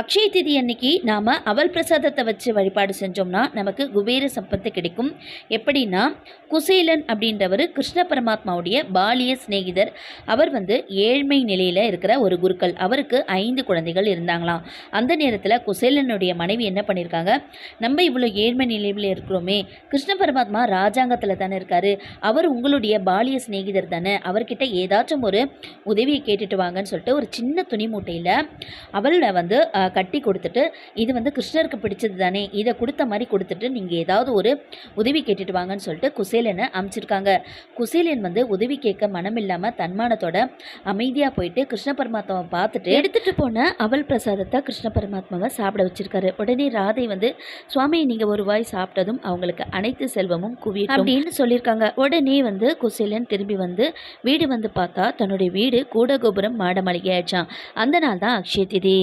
அக்ஷய திதி அன்னைக்கு நாம் அவல் பிரசாதத்தை வச்சு வழிபாடு செஞ்சோம்னா நமக்கு குபேர சம்பத்து கிடைக்கும். எப்படின்னா குசேலன் அப்படின்றவர் கிருஷ்ண பரமாத்மாவுடைய பாலிய சிநேகிதர். அவர் வந்து ஏழ்மை நிலையில் இருக்கிற ஒரு குருக்கள். அவருக்கு ஐந்து குழந்தைகள் இருந்தாங்களாம். அந்த நேரத்தில் குசேலனுடைய மனைவி என்ன பண்ணியிருக்காங்க நம்ம இவ்வளோ ஏழ்மை நிலையில் இருக்கிறோமே கிருஷ்ண பரமாத்மா ராஜாங்கத்தில் தானே இருக்காரு. அவர் உங்களுடைய பாலிய சிநேகிதர் தானே. அவர்கிட்ட ஏதாச்சும் ஒரு உதவியை கேட்டுட்டு வாங்கன்னு சொல்லிட்டு ஒரு சின்ன துணி மூட்டையில் அவளை வந்து கட்டி கொடுத்துட்டு இது வந்து கிருஷ்ணருக்கு பிடிச்சது தானே இதை கொடுத்த மாதிரி கொடுத்துட்டு நீங்கள் ஏதாவது ஒரு உதவி கேட்டுட்டு வாங்கன்னு சொல்லிட்டு குசேலனை அமுச்சிருக்காங்க. குசேலன் வந்து உதவி கேட்க மனம் இல்லாமல் தன்மானத்தோட அமைதியாக போயிட்டு கிருஷ்ண பரமாத்மாவை பார்த்துட்டு எடுத்துட்டு போன அவல் பிரசாதத்தை கிருஷ்ண பரமாத்மாவை சாப்பிட வச்சிருக்காரு. உடனே ராதை வந்து சுவாமி நீங்கள் ஒரு வாய் சாப்பிட்டதும் அவங்களுக்கு அனைத்து செல்வமும் குவியும் அப்படின்னு சொல்லியிருக்காங்க. உடனே வந்து குசேலன் திரும்பி வந்து வீடு வந்து பார்த்தா தன்னுடைய வீடு கூட கோபுரம் மாட மாளிகை ஆயிடுச்சான் அந்த நாள் தான் அக்ஷய திதி.